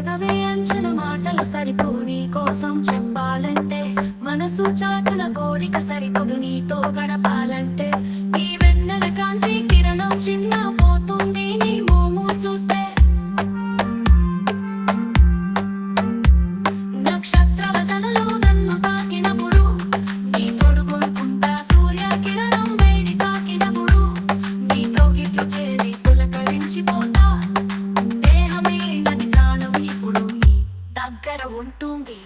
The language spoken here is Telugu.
పెదవే అంచుల మాటల సరిపోని కోసం చెప్పాలంటే. మనసు చాటుల కోరిక సరిపోదు నీతో గడపాలంటే. ఈ వెన్నెల కాంతి కిరణం చిన్న పోతుంది నీ మోము చూస్తే. నీ తొడుగుకుంటా సూర్య కిరణం వేడి తాకినప్పుడు నీ తోగిట్లు చేరి పులకరించిపోతుంది கரவும் தூம்பி